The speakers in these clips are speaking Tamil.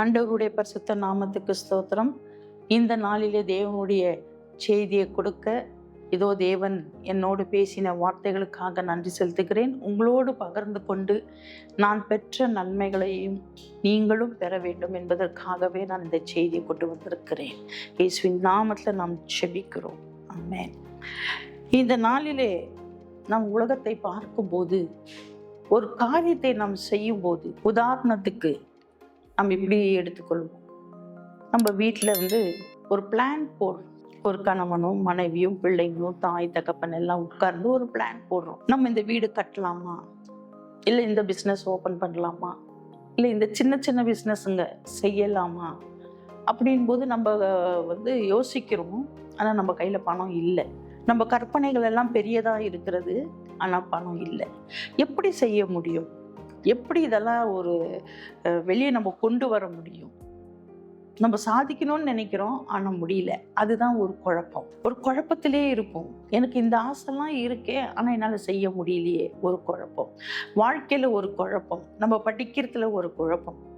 ஆண்டவருடைய பரிசுத்த நாமத்துக்கு ஸ்தோத்திரம். இந்த நாளிலே தேவனுடைய செய்தியை கொடுக்க இதோ தேவன் என்னோடு பேசின வார்த்தைகளுக்காக நன்றி செலுத்துகிறேன். உங்களோடு பகிர்ந்து கொண்டு நான் பெற்ற நன்மைகளையும் நீங்களும் பெற வேண்டும் என்பதற்காகவே நான் இந்த செய்தியை கொண்டு வந்திருக்கிறேன். இயேசுவின் நாமத்தில் நாம் செபிக்கிறோம். ஆமேன். இந்த நாளிலே நாம் உலகத்தை பார்க்கும்போது ஒரு காரியத்தை நாம் செய்யும்போது உதாரணத்துக்கு நம்ம இப்படி எடுத்துக்கொள்வோம். நம்ம வீட்டில் வந்து ஒரு பிளான் போடுறோம். ஒரு கணவனும் மனைவியும் பிள்ளைங்களும் தாய் தகப்பன் எல்லாம் உட்கார்ந்து ஒரு பிளான் போடுறோம். நம்ம இந்த வீடு கட்டலாமா? இல்லை இந்த பிஸ்னஸ் ஓப்பன் பண்ணலாமா? இல்லை இந்த சின்ன சின்ன பிஸ்னஸுங்க செய்யலாமா? அப்படின் போது நம்ம வந்து யோசிக்கிறோம். ஆனால் நம்ம கையில் பணம் இல்லை. நம்ம கற்பனைகள் எல்லாம் பெரியதாக இருக்கிறது. ஆனால் பணம் இல்லை. எப்படி செய்ய முடியும்? எப்படி இதெல்லாம் ஒரு வெளியே நம்ம கொண்டு வர முடியும்? நம்ம சாதிக்கணும்னு நினைக்கிறோம் ஆனால் முடியல. அதுதான் ஒரு குழப்பம். ஒரு குழப்பத்திலே இருப்போம். எனக்கு இந்த ஆசைலாம் இருக்கே ஆனால் என்னால் செய்ய முடியலையே ஒரு குழப்பம். வாழ்க்கையில் ஒரு குழப்பம். நம்ம படிக்கிறதுல ஒரு குழப்பம்.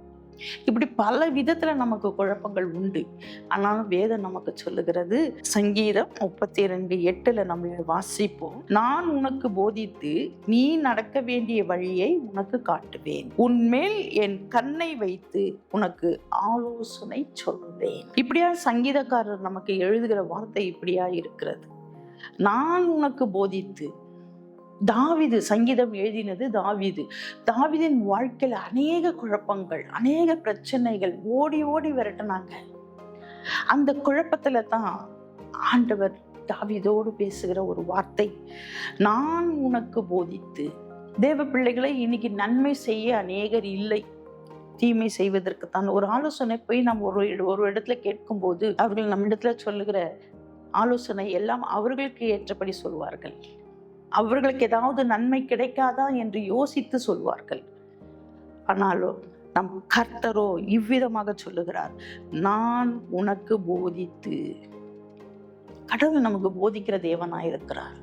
இப்படி பல விதத்துல நமக்கு குழப்பங்கள் உண்டு. ஆனாலும் வேதம் நமக்கு சொல்லுகிறது சங்கீதம் முப்பத்தி ரெண்டு எட்டுல நம்ம வாசிப்போம். நான் உனக்கு போதித்து நீ நடக்க வேண்டிய வழியை உனக்கு காட்டுவேன். உன்மேல் என் கண்ணை வைத்து உனக்கு ஆலோசனை சொல்வேன். இப்படியா சங்கீதக்காரர் நமக்கு எழுதுகிற வார்த்தை இப்படியா இருக்கிறது? நான் உனக்கு போதித்து தாவிது சங்கீதம் எழுதினது தாவிது. தாவிதின் வாழ்க்கையில் அநேக குழப்பங்கள் அநேக பிரச்சனைகள் ஓடி ஓடி விரட்டினாங்க. அந்த குழப்பத்துல தான் ஆண்டவர் தாவிதோடு பேசுகிற ஒரு வார்த்தை. நான் உனக்கு போதித்து தேவ பிள்ளைகளை இன்னைக்கு நன்மை செய்ய அநேகர் இல்லை. தீமை செய்வதற்கு தான். ஒரு ஆலோசனை போய் நம்ம ஒரு ஒரு இடத்துல கேட்கும்போது அவர்கள் நம்மிடத்துல சொல்லுகிற ஆலோசனை எல்லாம் அவர்களுக்கு ஏற்றபடி சொல்வார்கள். அவர்களுக்கு ஏதாவது நன்மை கிடைக்காதா என்று யோசித்து சொல்வார்கள். ஆனாலும் நம் கர்த்தரோ இவ்விதமாக சொல்லுகிறார் நான் உனக்கு போதித்து கடவுள் நமக்கு போதிக்கிற தேவனாயிருக்கிறார்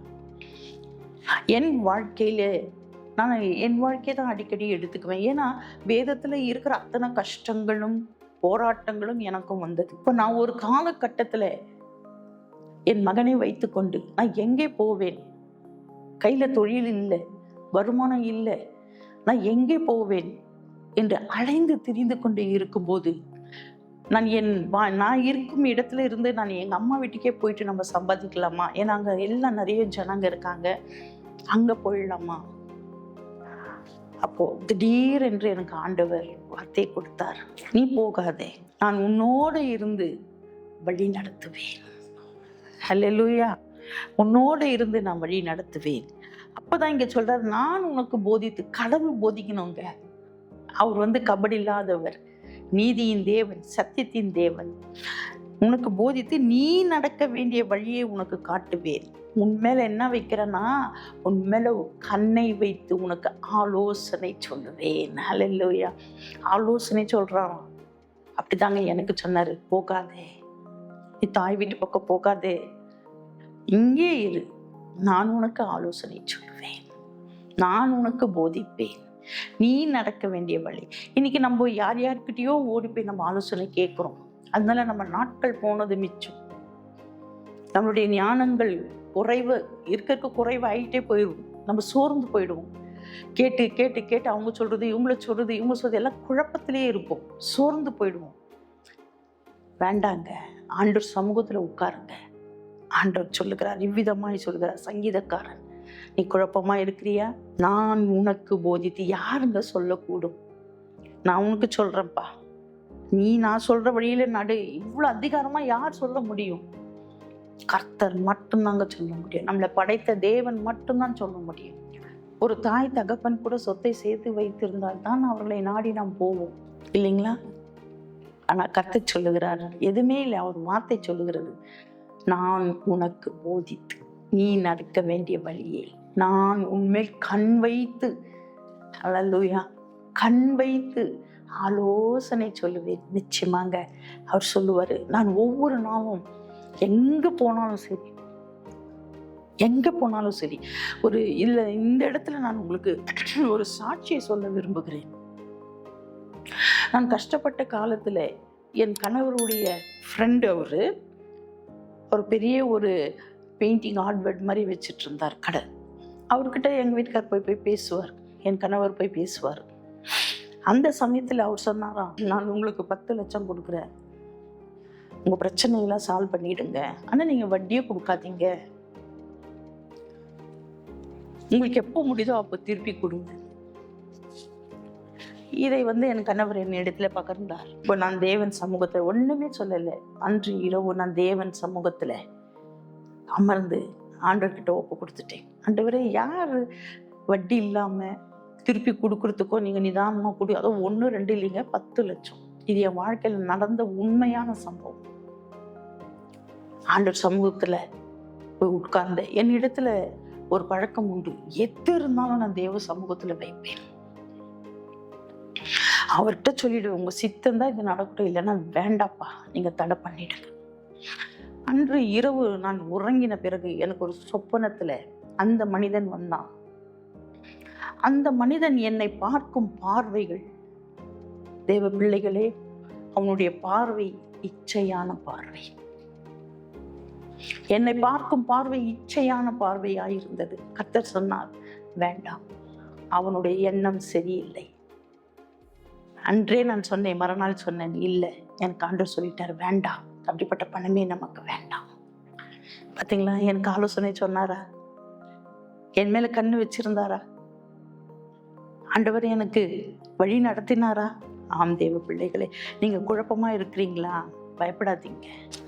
என் வாழ்க்கையில நான் என் வாழ்க்கையை தான் அடிக்கடி எடுத்துக்குவேன். ஏன்னா வேதத்தில் இருக்கிற அத்தனை கஷ்டங்களும் போராட்டங்களும் எனக்கும் வந்தது. இப்போ நான் ஒரு காலகட்டத்தில் என் மகனை வைத்துக்கொண்டு நான் எங்கே போவேன்? கையில் தொழில் இல்லை வருமானம் இல்லை நான் எங்கே போவேன் என்று அலைந்து திரிந்து கொண்டு இருக்கும்போது நான் என் வா நான் இருக்கும் இடத்துல இருந்து நான் எங்கள் அம்மா வீட்டுக்கே போயிட்டு நம்ம சம்பாதிக்கலாமா? ஏன்னா அங்கே எல்லாம் நிறைய ஜனங்க இருக்காங்க. அங்கே போயிடலாமா? அப்போது திடீரென்று எனக்கு ஆண்டவர் வார்த்தை கொடுத்தார். நீ போகாதே நான் உன்னோடு இருந்து வழி நடத்துவேன். ஹலோ லூயா உன்னோடு இருந்து நான் வழி நடத்துவேன். அப்போதான் இங்கே சொல்கிறார் நான் உனக்கு போதித்து கடவுள் போதிக்கணுங்க. அவர் வந்து கபடி இல்லாதவர் நீதியின் தேவன் சத்தியத்தின் தேவன். உனக்கு போதித்து நீ நடக்க வேண்டிய வழியை உனக்கு காட்டுவேன். உன் மேலே என்ன வைக்கிறேன்னா உன் மேலே கண்ணை வைத்து உனக்கு ஆலோசனை சொல்லுவேன். ஹalleluya ஆலோசனை சொல்கிறான் அப்படிதாங்க எனக்கு சொன்னார். போகாதே. நீ தாய் வீட்டு பக்கம் போகாதே. இங்கே இரு. நான் உனக்கு ஆலோசனை சொல்லுவேன் நான் உனக்கு போதிப்பேன். நீ நடக்க வேண்டிய வழி. இன்னைக்கு நம்ம யார் யார்கிட்டயோ ஓடி போய் நம்ம ஆலோசனை கேட்குறோம். அதனால நம்ம நாட்கள் போனது மிச்சம். நம்மளுடைய ஞானங்கள் குறைவு இருக்க இருக்க குறைவு ஆகிட்டே போயிடும் நம்ம சோர்ந்து போயிடுவோம். கேட்டு கேட்டு கேட்டு அவங்க சொல்றது இவங்கள சொல்றது இவங்க சொல்றது எல்லாம் குழப்பத்திலே இருப்போம். சோர்ந்து போயிடுவோம். வேண்டாங்க. ஆண்டு சமூகத்தில் உட்காருங்க. ஆண்டவர் சொல்லுகிறார் இவ்விதமாய் சொல்லுகிறார் சங்கீதக்காரன் நீ குழப்பமா இருக்கிறியா? நான் உனக்கு போதித்து யாருங்க சொல்லக்கூடும்? நான் உனக்கு சொல்றேன்ப்பா. நீ நான் சொல்ற வழியில நடு இவ்வளவு அதிகாரமா யார் சொல்ல முடியும்? கர்த்தர் மட்டும்தாங்க சொல்ல முடியும். நம்மளை படைத்த தேவன் மட்டும்தான் சொல்ல முடியும். ஒரு தாய் தகப்பன் கூட சொத்தை சேர்த்து வைத்திருந்தால் தான் அவர்களை நாடி நாம் போவோம். இல்லைங்களா? ஆனா கர்த்தர் சொல்லுகிறார் எதுவுமே இல்லை அவர் வார்த்தை சொல்லுகிறது. நான் உனக்கு போதித்து நீ நடக்க வேண்டிய வழியே. நான் உன்மேல் கண் வைத்து அல்லேலூயா கண் வைத்து ஆலோசனை சொல்லுவேன். நிச்சயமாங்க அவர் சொல்லுவார் நான் ஒவ்வொரு நாளும் எங்கே போனாலும் சரி எங்கே போனாலும் சரி ஒரு இல்லை இந்த இடத்துல நான் உங்களுக்கு ஒரு சாட்சியை சொல்ல விரும்புகிறேன். நான் கஷ்டப்பட்ட காலத்தில் என் கணவருடைய ஃப்ரெண்டு அவர் ஒரு பெரிய ஒரு பெயிண்டிங் ஆர்ட்வர்ட் மாதிரி வச்சுட்டு இருந்தார் கடை அவர்கிட்ட எங்கள் வீட்டுக்கார் போய் போய் பேசுவார். என் கணவர் போய் பேசுவார். அந்த சமயத்தில் அவர் சொன்னாராம் நான் உங்களுக்கு பத்து லட்சம் கொடுக்குறேன். உங்கள் பிரச்சனையெல்லாம் சால்வ் பண்ணிடுங்க. ஆனால் நீங்கள் வட்டியே கொடுக்காதீங்க. உங்களுக்கு எப்போ முடியுதோ அப்போ திருப்பி கொடுங்க. இதை வந்து என் கணவர் என் இடத்துல பகிர்ந்தார். இப்போ நான் தேவன் சமூகத்தில் ஒன்றுமே சொல்லலை. அன்று இரவு நான் தேவன் சமூகத்தில் அமர்ந்து ஆண்டவர்கிட்ட ஒப்பு கொடுத்துட்டேன். ஆண்டவரே யார் வட்டி இல்லாமல் திருப்பி கொடுக்கறதுக்கோ நீங்கள் நிதானமாக கொடு அதோ ஒன்று ரெண்டு இல்லைங்க பத்து லட்சம். இது என் வாழ்க்கையில் நடந்த உண்மையான சம்பவம். ஆண்டவர் சமூகத்தில் போய் உட்கார்ந்த என் இடத்துல ஒரு பழக்கம் உண்டு. எது இருந்தாலும் நான் தேவ சமூகத்தில் வைப்பேன். அவர்கிட்ட சொல்லிடுவேன் உங்க சித்தம் தான் இது நடக்கட்டும் இல்லைன்னா வேண்டாப்பா நீங்க தடை பண்ணிடுங்க. அன்று இரவு நான் உறங்கின பிறகு எனக்கு ஒரு சொப்பனத்துல அந்த மனிதன் வந்தான். அந்த மனிதன் என்னை பார்க்கும் பார்வைகள் தேவ பிள்ளைகளே அவனுடைய பார்வை இச்சையான பார்வை. என்னை பார்க்கும் பார்வை இச்சையான பார்வையாயிருந்தது. கத்தர் சொன்னார் வேண்டாம் அவனுடைய எண்ணம் சரியில்லை. அன்றே நான் சொன்னேன் மறுநாள் சொன்னேன் இல்லை எனக்கு ஆண்டவர் சொல்லிட்டார் வேண்டாம். அப்படிப்பட்ட பணமே நமக்கு வேண்டாம். பார்த்தீங்களா எனக்கு ஆலோசனை சொன்னாரா? என் மேல கண்ணு வச்சிருந்தாரா? ஆண்டவர் எனக்கு வழி நடத்தினாரா? ஆம் தேவ பிள்ளைகளே நீங்க குழப்பமா இருக்கிறீங்களா? பயப்படாதீங்க.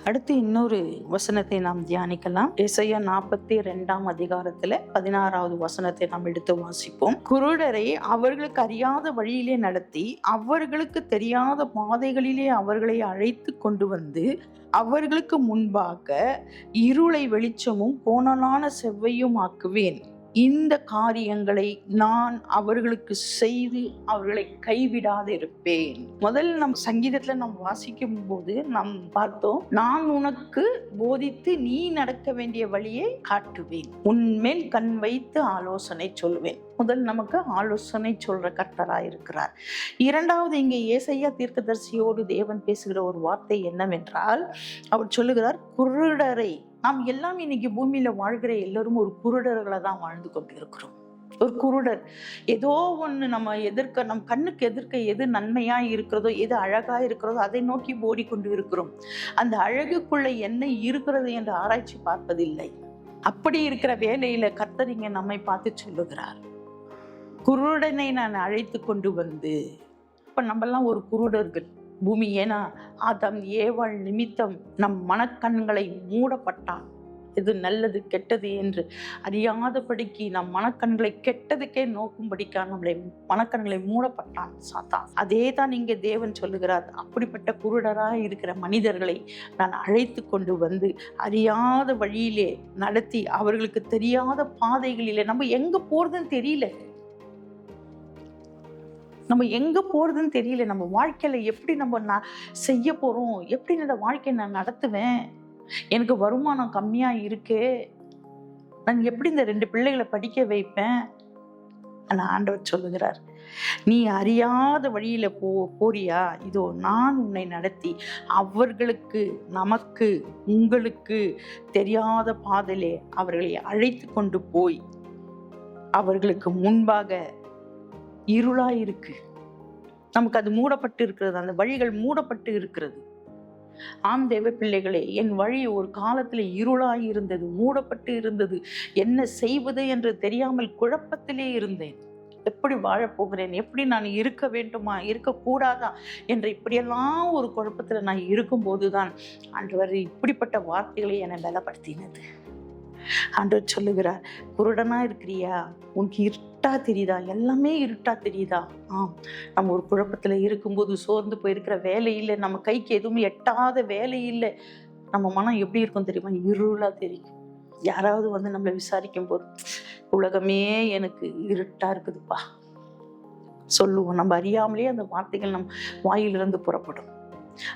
அடுத்து இன்னொரு வசனத்தை நாம் தியானிக்கலாம். ஏசையா நாற்பத்தி ரெண்டாம் அதிகாரத்துல பதினாறாவது வசனத்தை நாம் எடுத்து வாசிப்போம். குருடரை அவர்களுக்கு அறியாத வழியிலே நடத்தி அவர்களுக்கு தெரியாத பாதைகளிலே அவர்களை அழைத்து கொண்டு வந்து அவர்களுக்கு முன்பாக இருளை வெளிச்சமும் கோணலான செவ்வையும் ஆக்குவேன். இந்த காரியங்களை நான் அவர்களுக்கு செய்து அவர்களை கைவிடாது இருப்பேன் முதல்ல நம் சங்கீதத்துல நாம் வாசிக்கும் போது நாம் பார்த்தோம் நான் உனக்கு போதித்து நீ நடக்க வேண்டிய வழியை காட்டுவேன். உன்மேல் கண் வைத்து ஆலோசனை சொல்வேன். முதல் நமக்கு ஆலோசனை சொல்ற கர்த்தரா இருக்கிறார். இரண்டாவது இங்கே ஏசையா தீர்க்கதரிசியோடு தேவன் பேசுகிற ஒரு வார்த்தை என்னவென்றால் அவர் சொல்லுகிறார் குருடரை நாம் எல்லாம் இன்னைக்கு பூமியில வாழ்கிற எல்லாரும் ஒரு குருடர்களை தான் வாழ்ந்து கொண்டு இருக்கிறோம் ஒரு குருடர். ஏதோ ஒன்று நம்ம எதிர்க்க நம் கண்ணுக்கு எதிர்க்க எது நன்மையாக இருக்கிறதோ எது அழகாக இருக்கிறதோ அதை நோக்கி ஓடிக்கொண்டு இருக்கிறோம். அந்த அழகுக்குள்ளே என்ன இருக்கிறது என்று ஆராய்ச்சி பார்ப்பதில்லை. அப்படி இருக்கிற வேலையில் கர்த்தரிங்க நம்மை பார்த்து சொல்லுகிறார். குருடனை நான் அழைத்து கொண்டு வந்து இப்போ நம்மெல்லாம் ஒரு குருடர்கள். பூமி ஏன்னா ஆதாம் ஏவாள் நிமித்தம் நம் மனக்கண்களை மூடப்பட்டான். இது நல்லது கெட்டது என்று அறியாதபடிக்கு நம் மனக்கண்களை கெட்டதுக்கே நோக்கும்படிக்கா நம்மளை மனக்கண்களை மூடப்பட்டான் சாத்தான். அதே தான் இங்கே தேவன் சொல்லுகிறார் அப்படிப்பட்ட குருடராக இருக்கிற மனிதர்களை நான் அழைத்து கொண்டு வந்து அறியாத வழியிலே நடத்தி அவர்களுக்கு தெரியாத பாதைகளிலே. நம்ம எங்கே போகிறதுன்னு தெரியல. நம்ம எங்கே போகிறதுன்னு தெரியல. நம்ம வாழ்க்கையில் எப்படி நம்ம நான் செய்ய போகிறோம் எப்படி இந்த வாழ்க்கையை நான் நடத்துவேன்? எனக்கு வருமானம் கம்மியாக இருக்கு. நான் எப்படி இந்த ரெண்டு பிள்ளைகளை படிக்க வைப்பேன்? ஆனா ஆண்டவர் சொல்லுகிறார் நீ அறியாத வழியில போ போறியா? இதோ நான் உன்னை நடத்தி அவர்களுக்கு நமக்கு உங்களுக்கு தெரியாத பாதையிலே அவர்களை அழைத்து கொண்டு போய் அவர்களுக்கு முன்பாக இருளாக இருக்கு நமக்கு அது மூடப்பட்டு இருக்கிறது. அந்த வழிகள் மூடப்பட்டு இருக்கிறது. ஆம் தேவ பிள்ளைகளே என் வழி ஒரு காலத்தில் இருளாய் இருந்தது மூடப்பட்டு இருந்தது. என்ன செய்வது என்று தெரியாமல் குழப்பத்திலே இருந்தேன். எப்படி வாழப்போகிறேன் எப்படி நான் இருக்க வேண்டுமா? இருக்கக்கூடாதா என்ற இப்படியெல்லாம் ஒரு குழப்பத்தில் நான் இருக்கும்போதுதான் ஆண்டவர் இப்படிப்பட்ட வார்த்தைகளை என்னை பலப்படுத்தினது. ஆண்டவர் சொல்லுகிறார் குருடனா இருக்கிறியா உன் இருட்டா தெரியுதா? எல்லாமே இருட்டா தெரியுதா? ஆம். நம்ம ஒரு குழப்பத்துல இருக்கும்போது சோர்ந்து போயிருக்கிற வேலை இல்லை. நம்ம கைக்கு எதுவும் எட்டாத வேலை இல்லை. நம்ம மனம் எப்படி இருக்கும் தெரியுமா? இருளா தெரியும். யாராவது வந்து நம்மளை விசாரிக்கும் போது உலகமே எனக்கு இருட்டா இருக்குதுப்பா. சொல்லுவோம். நம்ம அறியாமலே அந்த வார்த்தைகள் நம் வாயிலிருந்து புறப்படும்.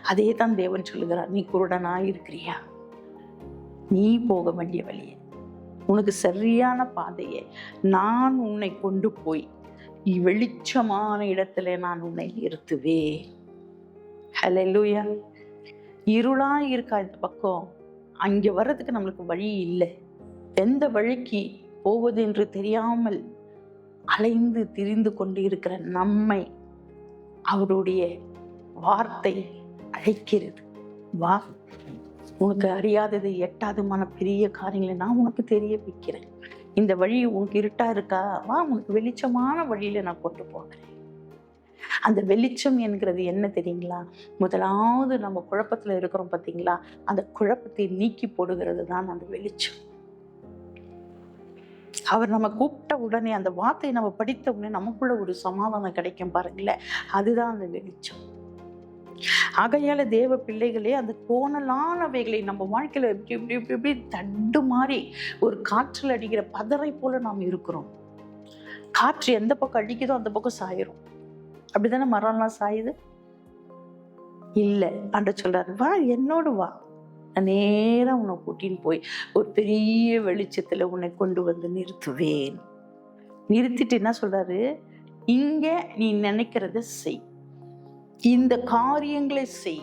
அதே தான் தேவன் சொல்லுகிறார். நீ குருடனா இருக்கிறியா நீ போக வேண்டிய வழியை உனக்கு சரியான பாதையை. நான் உன்னை கொண்டு போய் வெளிச்சமான இடத்துல நான் உன்னை நிறுத்துவேன். லூயா இருளா இருக்கா இந்த பக்கம்? அங்கே வர்றதுக்கு நம்மளுக்கு வழி இல்லை. எந்த வழிக்கு போவது என்று தெரியாமல் அலைந்து திரிந்து கொண்டு இருக்கிற நம்மை அவருடைய வார்த்தை அழைக்கிறது. வா. உனக்கு அறியாதது எட்டாதுமான பெரிய காரியங்களை நான் உனக்கு தெரிய வைக்கிறேன் இந்த வழி உனக்கு இருட்டா இருக்கா? வா உனக்கு வெளிச்சமான வழியில நான் கொண்டு போகிறேன். அந்த வெளிச்சம் என்கிறது என்ன தெரியுங்களா? முதலாவது நம்ம குழப்பத்துல இருக்கிறோம் பார்த்தீங்களா அந்த குழப்பத்தை நீக்கி போடுகிறது தான் அந்த வெளிச்சம். அவர் நம்ம கூப்பிட்ட உடனே அந்த வார்த்தையை நம்ம படித்த உடனே நமக்குள்ள ஒரு சமாதானம் கிடைக்கும் பாருங்களேன். அதுதான் அந்த வெளிச்சம். ஆகையால தேவ பிள்ளைகளே அந்த கோணலானவைகளை நம்ம வாழ்க்கையில இப்படி இப்படி இப்படி இப்படி தண்டு மாறி ஒரு காற்றில் அடிக்கிற பதரை போல நாம் இருக்கிறோம். காற்று எந்த பக்கம் அடிக்குதோ அந்த பக்கம் சாயிரும். அப்படிதானே மரம்லாம் சாயுது? இல்லை ஆண்ட சொல்றாரு வா என்னோடு வா. நான் உன்னை கூட்டின்னு போய் ஒரு பெரிய வெளிச்சத்துல உன்னை கொண்டு வந்து நிறுத்துவேன். நிறுத்திட்டு என்ன சொல்றாரு? இங்க நீ நினைக்கிறத செய். இந்த காரியங்களை செய்.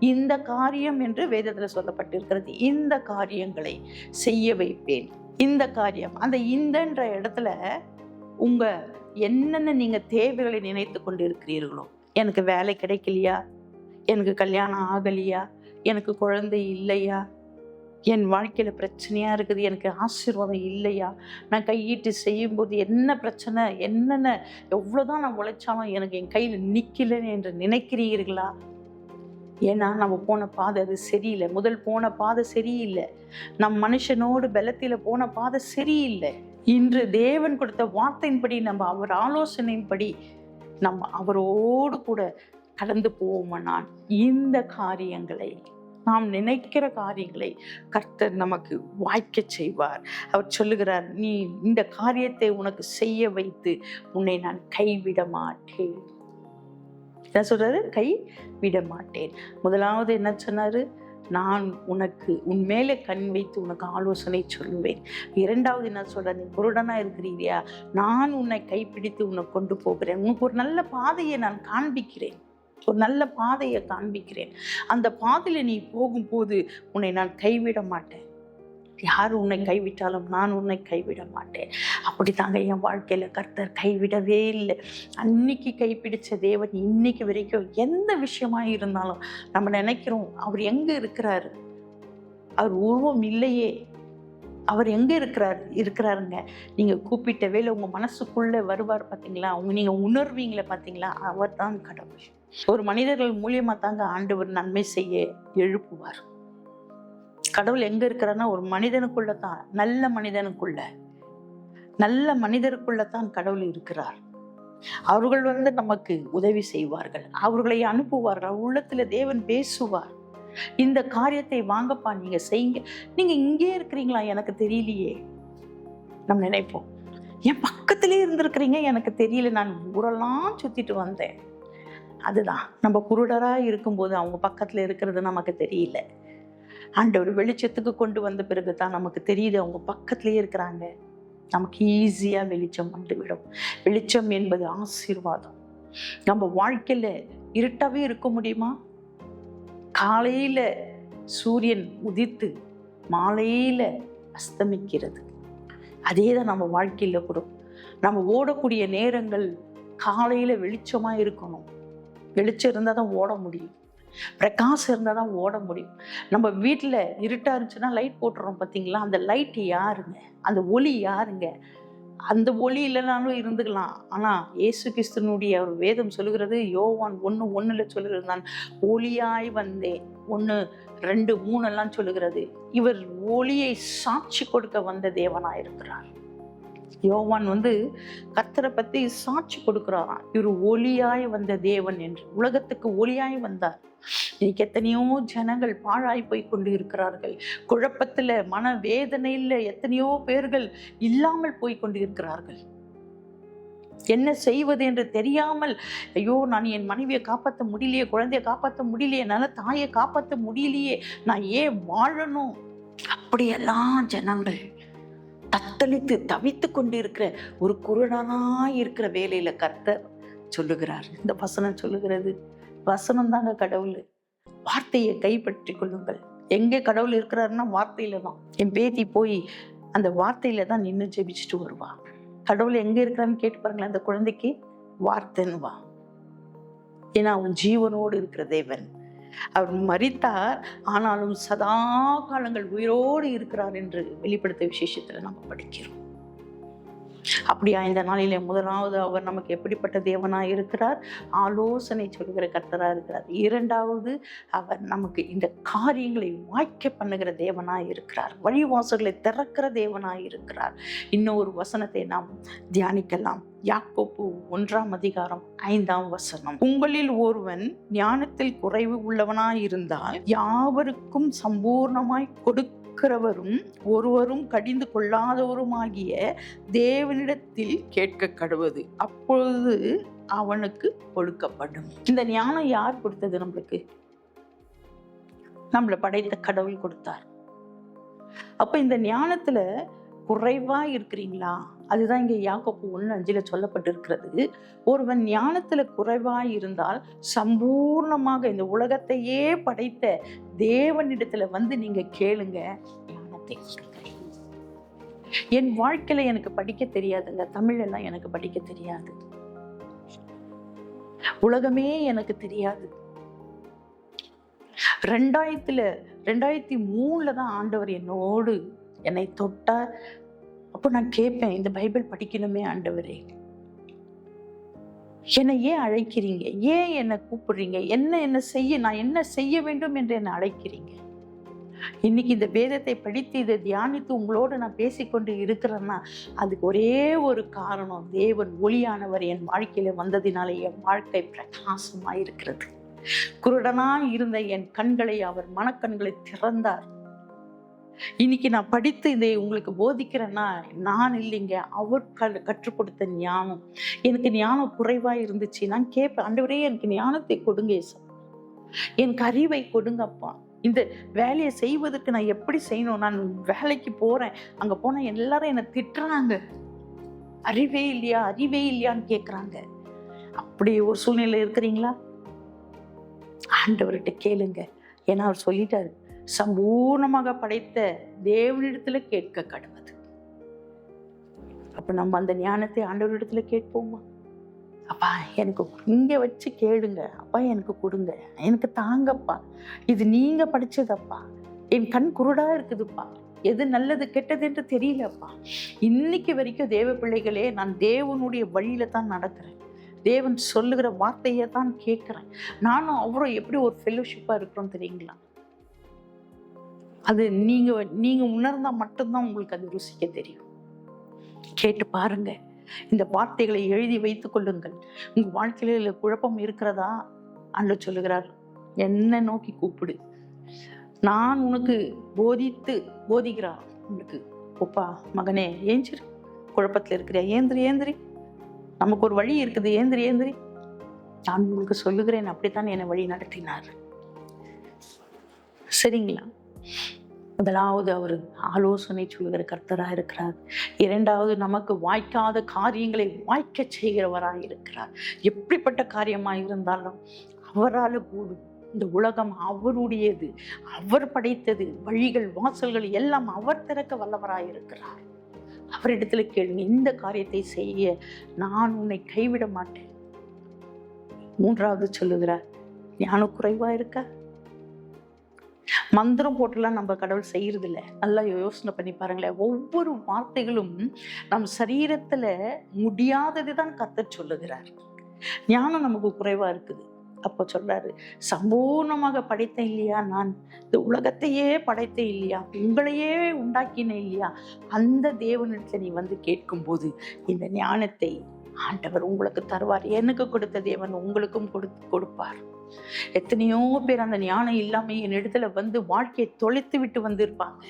இந்த காரியம் என்று வேதத்தில் சொல்லப்பட்டிருக்கிறது. இந்த காரியங்களை செய்ய வைப்பேன். இந்த காரியம் அந்த இந்தன்ற இடத்துல உங்க என்னென்ன நீங்க தேவைகளை நினைத்து கொண்டு இருக்கிறீர்களோ எனக்கு வேலை கிடைக்கலையா? எனக்கு கல்யாணம் ஆகலையா? எனக்கு குழந்தை இல்லையா? என் வாழ்க்கையில் பிரச்சனையாக இருக்குது எனக்கு ஆசீர்வாதம் இல்லையா? நான் கையீட்டு செய்யும்போது என்ன பிரச்சனை என்னென்ன எவ்வளோதான் நான் உழைச்சாலும் எனக்கு என் கையில் நிற்கலன்னு என்று நினைக்கிறீர்களா? ஏன்னா நம்ம போன பாதை அது சரியில்லை. முதல் போன பாதை சரியில்லை. நம் மனுஷனோடு பலத்தில் போன பாதை சரியில்லை. இன்று தேவன் கொடுத்த வார்த்தையின்படி நம்ம அவர் ஆலோசனையின்படி நம்ம அவரோடு கூட கடந்து போவோமானால் இந்த காரியங்களை நாம் நினைக்கிற காரியங்களை கர்த்தர் நமக்கு வாய்க்க செய்வார். அவர் சொல்லுகிறார் நீ இந்த காரியத்தை உனக்கு செய்ய வைத்து உன்னை நான் கைவிட மாட்டேன். என்ன சொல்றாரு? கை விட மாட்டேன். முதலாவது என்ன சொன்னாரு? நான் உனக்கு உன் மேலே கண் வைத்து உனக்கு ஆலோசனை சொல்லுவேன். இரண்டாவது என்ன சொல்ற நீ குருடனா இருக்கிறீரியா? நான் உன்னை கைப்பிடித்து உன்னை கொண்டு போகிறேன். உனக்கு ஒரு நல்ல பாதையை நான் காண்பிக்கிறேன். ஒரு நல்ல பாதையை காண்பிக்கிறேன். அந்த பாதையில நீ போகும்போது உன்னை நான் கைவிட மாட்டேன். யார் உன்னை கைவிட்டாலும் நான் உன்னை கைவிட மாட்டேன். அப்படி தாங்க என் வாழ்க்கையில கர்த்தர் கைவிடவே இல்லை. அன்னைக்கு கைப்பிடிச்ச தேவன் இன்னைக்கு வரைக்கும் எந்த விஷயமா இருந்தாலும் நம்ம நினைக்கிறோம் அவர் எங்க இருக்கிறாரு? அவர் உருவம் இல்லையே. அவர் எங்க இருக்கிறார் இருக்கிறாருங்க. நீங்க கூப்பிட்ட வேலை உங்க மனசுக்குள்ள வருவார் பாத்தீங்களா? அவங்க நீங்க உணர்வீங்களே பாத்தீங்களா? அவர் தான் கடவுள். ஒரு மனிதர்கள் மூலியமா தாங்க ஆண்டவர் நன்மை செய்ய எழுப்புவார். கடவுள் எங்க இருக்கிறான்னா ஒரு மனிதனுக்குள்ள தான் நல்ல மனிதனுக்குள்ள. நல்ல மனிதருக்குள்ள தான் கடவுள் இருக்கிறார். அவர்கள் வந்து நமக்கு உதவி செய்வார்கள். அவர்களை அனுப்புவார்கள் உள்ளத்துல தேவன் பேசுவார். இந்த காரியத்தை வாங்கப்பா நீங்க செய்யுங்க. நீங்க இங்கே இருக்கிறீங்களா? எனக்கு தெரியலையே. நம்ம நினைப்போம் என் பக்கத்திலே இருந்திருக்கிறீங்க? எனக்கு தெரியல. நான் ஊரெல்லாம் சுத்திட்டு வந்தேன். அதுதான். நம்ம குருடராக இருக்கும்போது அவங்க பக்கத்தில் இருக்கிறது நமக்கு தெரியல. ஆண்டவர் வெளிச்சத்துக்கு கொண்டு வந்த பிறகு தான் நமக்கு தெரியுது அவங்க பக்கத்துலேயே இருக்கிறாங்க. நமக்கு ஈஸியாக வெளிச்சம் வந்துவிடும். வெளிச்சம் என்பது ஆசீர்வாதம். நம்ம வாழ்க்கையில் இருட்டாவே இருக்க முடியுமா? காலையில் சூரியன் உதித்து மாலையில் அஸ்தமிக்கிறது. அதே தான் நம்ம வாழ்க்கையில் கூட. நம்ம ஓடக்கூடிய நேரங்கள் காலையில் வெளிச்சமாக இருக்கணும். வெளிச்சம் இருந்தால் தான் ஓட முடியும் பிரகாசம் இருந்தால் தான் ஓட முடியும் நம்ம வீட்டில் இருட்டாக இருந்துச்சுன்னா லைட் போட்டுறோம் பார்த்தீங்களா அந்த லைட் யாருங்க? அந்த ஒளி யாருங்க? அந்த ஒளி இல்லைனாலும் இருந்துக்கலாம். ஆனால் இயேசு கிறிஸ்துனுடைய வேதம் சொல்லுகிறது யோவான் ஒன்று ஒன்றில் சொல்லுகிறது நான் ஒளியாய் வந்தேன். ஒன்று ரெண்டு மூணெல்லாம் சொல்லுகிறது. இவர் ஒளியை சாட்சி கொடுக்க வந்த தேவனாக இருக்கிறார். யோவான் வந்து கர்த்தரை பத்தி சாட்சி கொடுக்குறாராம். இவர் ஒளியாய் வந்த தேவன் என்று. உலகத்துக்கு ஒளியாய் வந்தார். இன்னைக்கு எத்தனையோ ஜனங்கள் பாழாய் போய் கொண்டு இருக்கிறார்கள் குழப்பத்துல மன வேதனையில எத்தனையோ பேர்கள் இல்லாமல் போய் கொண்டு இருக்கிறார்கள் என்ன செய்வது என்று தெரியாமல் ஐயோ நான் என் மனைவியை காப்பாற்ற முடியலையே குழந்தைய காப்பாற்ற முடியலையே என்னால் தாயை காப்பாற்ற முடியலையே நான் ஏன் வாழணும்? அப்படியெல்லாம் ஜனங்கள் தத்தளித்து தவித்து கொண்டு இருக்கிற ஒரு குருடனா இருக்கிற வேலையில கர்த்தர் சொல்லுகிறார். இந்த வசனம் சொல்லுகிறது. வசனம் தாங்க கடவுள். வார்த்தையை கைப்பற்றி கொள்ளுங்கள். எங்கே கடவுள் இருக்கிறாருன்னா வார்த்தையில தான். என் பேத்தி போய் அந்த வார்த்தையில தான் நின்று ஜெபிச்சுட்டு வருவா. கடவுள் எங்க இருக்கிறான்னு கேட்டு பாருங்களேன். அந்த குழந்தைக்கு வார்த்தைன்னு வா. ஏன்னா அவன் ஜீவனோடு இருக்கிற தேவன். அவர் மறித்தார் ஆனாலும் சதா காலங்கள் உயிரோடு இருக்கிறார் என்று வெளிப்படுத்த விசேஷத்தில் நம்ம படிக்கிறோம். அப்படியா? இந்த நாளிலே முதலாவது அவர் நமக்கு எப்படிப்பட்ட தேவனாக இருக்கிறார்? ஆலோசனை சொல்கிற கர்த்தராக இருக்கிறார். இரண்டாவது அவர் நமக்கு இந்த காரியங்களை வாய்க்க பண்ணுகிற தேவனாக இருக்கிறார். வழிவாசல்களை திறக்கிற தேவனாக இருக்கிறார். இன்னொரு வசனத்தை நாம் தியானிக்கலாம். யாக்கோப்பு ஒன்றாம் அதிகாரம் ஐந்தாம் வசனம். உங்களில் ஒருவன் ஞானத்தில் குறைவு உள்ளவனாயிருந்தால் யாவருக்கும் சம்பூர்ணமாய் கொடுக்கிறவரும் ஒருவரும் கடிந்து கொள்ளாதவருமாகிய தேவனிடத்தில் கேட்க கடுவது அப்பொழுது அவனுக்கு கொடுக்கப்படும். இந்த ஞானம் யார் கொடுத்தது நம்மளுக்கு? நம்மளை படைத்த கடவுள் கொடுத்தார். அப்ப இந்த ஞானத்துல குறைவாக இருக்கிறீங்களா? அதுதான் இங்கே யாக்கப்பு ஒன்று அஞ்சில் சொல்லப்பட்டிருக்கிறது. ஒருவன் ஞானத்தில் குறைவாக இருந்தால் சம்பூர்ணமாக இந்த உலகத்தையே படைத்த தேவனிடத்தில் வந்து நீங்கள் கேளுங்க. ஞானத்தை என் வாழ்க்கையில் எனக்கு படிக்க தெரியாதுங்க. தமிழெல்லாம் எனக்கு படிக்க தெரியாது. உலகமே எனக்கு தெரியாது. ரெண்டாயிரத்தில் ரெண்டாயிரத்தி மூணில் தான் ஆண்டவர் என்னோடு என்னை தொட்டால் அப்போ நான் கேட்பேன் இந்த பைபிள் படிக்கணுமே ஆண்டவரே. என்னை ஏன் அழைக்கிறீங்க? ஏன் என்னை கூப்பிடுறீங்க? என்ன என்ன செய்ய நான் என்ன செய்ய வேண்டும் என்று என்னை அழைக்கிறீங்க? இன்னைக்கு இந்த வேதத்தை படித்து இதை தியானித்து உங்களோடு நான் பேசிக்கொண்டு இருக்கிறேன்னா அதுக்கு ஒரே ஒரு காரணம் தேவன் ஒளியானவர் என் வாழ்க்கையில் வந்ததினாலே என் வாழ்க்கை பிரகாசமாக இருக்கிறது குருடனாக இருந்த என் கண்களை அவர் மனக்கண்களை திறந்தார். இன்னைக்கு நான் படித்து இதை உங்களுக்கு போதிக்கிறேன்னா நான் இல்லைங்க. அவர் க கற்றுக் கொடுத்த ஞானம். எனக்கு ஞானம் குறைவா இருந்துச்சு. நான் கேட்பேன் ஆண்டவரே எனக்கு ஞானத்தை கொடுங்க எனக்கு அறிவை கொடுங்கப்பா. இந்த வேலையை செய்வதற்கு நான் எப்படி செய்யணும்? நான் வேலைக்கு போறேன். அங்க போனா எல்லாரும் என்னை திட்டுறாங்க. அறிவே இல்லையா? அறிவே இல்லையான்னு கேக்குறாங்க. அப்படி ஒரு சூழ்நிலை இருக்கிறீங்களா? ஆண்டவர்கிட்ட கேளுங்க. ஏன்னா அவர் சொல்லிட்டாரு சம்பூர்ணமாக படைத்த தேவனிடத்துல கேட்க கடவுது. அப்ப நம்ம அந்த ஞானத்தை ஆண்டவரிடத்துல கேட்போமா? அப்பா எனக்கு இங்க வச்சு கேளுங்க. அப்பா எனக்கு கொடுங்க. எனக்கு தாங்கப்பா. இது நீங்க படிச்சதப்பா. என் கண் குருடா இருக்குதுப்பா. எது நல்லது கெட்டது என்று தெரியலப்பா. இன்னைக்கு வரைக்கும் தேவ பிள்ளைகளே நான் தேவனுடைய வழியில தான் நடக்கிறேன். தேவன் சொல்லுகிற வார்த்தையை தான் கேட்குறேன். நானும் அவரும் எப்படி ஒரு ஃபெல்லோஷிப்பாக இருக்கிறோம் தெரியுங்களா? அது நீங்கள் நீங்கள் உணர்ந்தால் மட்டும்தான் உங்களுக்கு அது ருசிக்க தெரியும். கேட்டு பாருங்க. இந்த வார்த்தைகளை எழுதி வைத்துக் கொள்ளுங்கள். உங்கள் வாழ்க்கையில் குழப்பம் இருக்கிறதா? அன்று சொல்லுகிறார் என்ன நோக்கி கூப்பிடு. நான் உனக்கு போதித்து போதிக்கிறார் உனக்கு ஒப்பா மகனே ஏஞ்சிரு. குழப்பத்தில் இருக்கிறியா ஏந்திரி ஏந்திரி. நமக்கு ஒரு வழி இருக்குது. ஏந்திரி ஏந்திரி. நான் உங்களுக்கு சொல்லுகிறேன். அப்படித்தான் என்னை வழி நடத்தினார். சரிங்களா? முதலாவது அவர் ஆலோசனை சொல்கிற கர்த்தராக இருக்கிறார். இரண்டாவது நமக்கு வாய்க்காத காரியங்களை வாய்க்க செய்கிறவராக இருக்கிறார். எப்படிப்பட்ட காரியமாக இருந்தாலும் அவரால் கூடும். இந்த உலகம் அவருடையது அவர் படைத்தது வழிகள் வாசல்கள் எல்லாம் அவர் திறக்க வல்லவராக இருக்கிறார். அவரிடத்தில் கேளுங்க இந்த காரியத்தை செய்ய நான் உன்னை கைவிட மாட்டேன். மூன்றாவது சொல்லுகிறார் ஞான குறைவாக இருக்கா? மந்திரம் போட்டுலாம் நம்ம கடவுள் செய்யறது நல்லா யோசனை பண்ணி பாருங்களேன். ஒவ்வொரு வார்த்தைகளும் நம் சரீரத்துல முடியாதது தான் கத்த சொல்லுகிறார். ஞானம் நமக்கு குறைவா இருக்குது. அப்போ சொல்றாரு சம்பூர்ணமாக படைத்தேன் இல்லையா நான்? இந்த உலகத்தையே படைத்தேன் இல்லையா? உங்களையே உண்டாக்கினேன் இல்லையா? அந்த தேவனிடத்துல நீ வந்து கேட்கும்போது இந்த ஞானத்தை ஆண்டவர் உங்களுக்கு தருவார். எனக்கு கொடுத்த தேவன் உங்களுக்கும் கொடுத்து கொடுப்பார். எத்தனையோ பேர் அந்த ஞானம் இல்லாம என்னிடத்துல வந்து வாழ்க்கையை தொலைத்து விட்டு வந்திருப்பாங்க.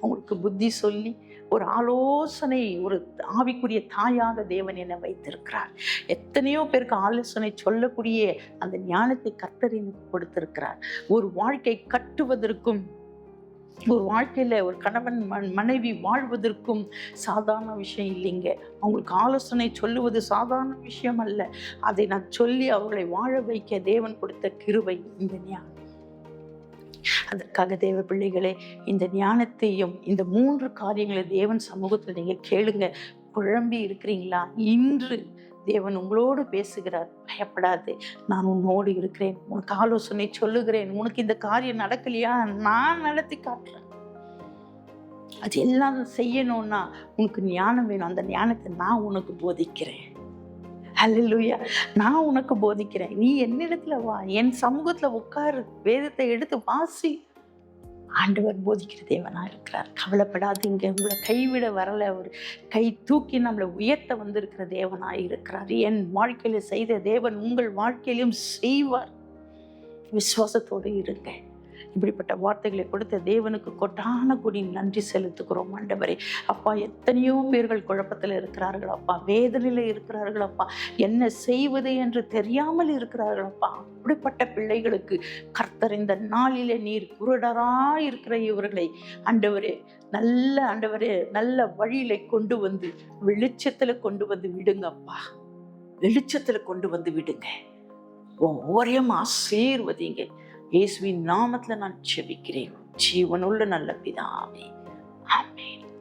அவங்களுக்கு புத்தி சொல்லி ஒரு ஆலோசனை ஒரு ஆவிக்குரிய தாயாக தேவன் என்னை வைத்திருக்கிறார். எத்தனையோ பேருக்கு ஆலோசனை சொல்லக்கூடிய அந்த ஞானத்தை கர்த்தர் எனக்கு கொடுத்திருக்கிறார். ஒரு வாழ்க்கை கட்டுவதற்கும் ஒரு வாழ்க்கையில் ஒரு கணவன் மன் மனைவி வாழ்வதற்கும் சாதாரண விஷயம் இல்லைங்க. அவங்களுக்கு ஆலோசனை சொல்லுவது சாதாரண விஷயம் அல்ல. அதை நான் சொல்லி அவர்களை வாழ வைக்க தேவன் கொடுத்த கிருவை இந்த ஞானம். அதற்காக தேவ பிள்ளைகளே இந்த ஞானத்தையும் இந்த மூன்று காரியங்களை தேவன் சமூகத்தில் நீங்கள் கேளுங்க. குழம்பி இருக்கிறீங்களா? இன்று தேவன் உங்களோடு பேசுகிறார். பயப்படாது. நான் உன்னோடு இருக்கிறேன். உனக்கு ஆலோசனை சொல்லுகிறேன். உனக்கு இந்த காரியம் நடக்கலையா? நான் நடத்தி காட்டுறேன். அது எல்லாம் செய்யணும்னா உனக்கு ஞானம் வேணும். அந்த ஞானத்தை நான் உனக்கு போதிக்கிறேன். அல்லூயா நான் உனக்கு போதிக்கிறேன். நீ என்னிடத்துல வா. என் சமூகத்தில் உட்காரு. வேதத்தை எடுத்து வாசி. ஆண்டவர் போதிக்கிற தேவனாக இருக்கிறார். கவலைப்படாதீங்க. உங்களை கைவிட வரல. அவர் கை தூக்கி நம்மளை உயர்த்த வந்திருக்கிற தேவனாக இருக்கிறார். என் வாழ்க்கையில் செய்த தேவன் உங்கள் வாழ்க்கையிலும் செய்வார். விசுவாசத்தோடு இருங்க இப்படிப்பட்ட வார்த்தைகளை கொடுத்த தேவனுக்கு கொட்டான கொடி நன்றி செலுத்துகிறோம் ஆண்டவரே. அப்பா எத்தனையோ பேர்கள் குழப்பத்தில் இருக்கிறார்கள் அப்பா வேதனையில் இருக்கிறார்கள் அப்பா. என்ன செய்வது என்று தெரியாமல் இருக்கிறார்கள் அப்பா. அப்படிப்பட்ட பிள்ளைகளுக்கு கர்த்தர் இந்த நாளிலே நீர் குருடராக இருக்கிற இவர்களை ஆண்டவரே நல்ல ஆண்டவரே நல்ல வழியில கொண்டு வந்து வெளிச்சத்தில் கொண்டு வந்து விடுங்கப்பா வெளிச்சத்தில் கொண்டு வந்து விடுங்க. ஒவ்வொரையும் ஆசீர்வதிங்க. இயேசுவின் நாமத்தில் நான் செபிக்கிறேன் ஜீவனுள்ள நல்ல பிதாவே. ஆமென்.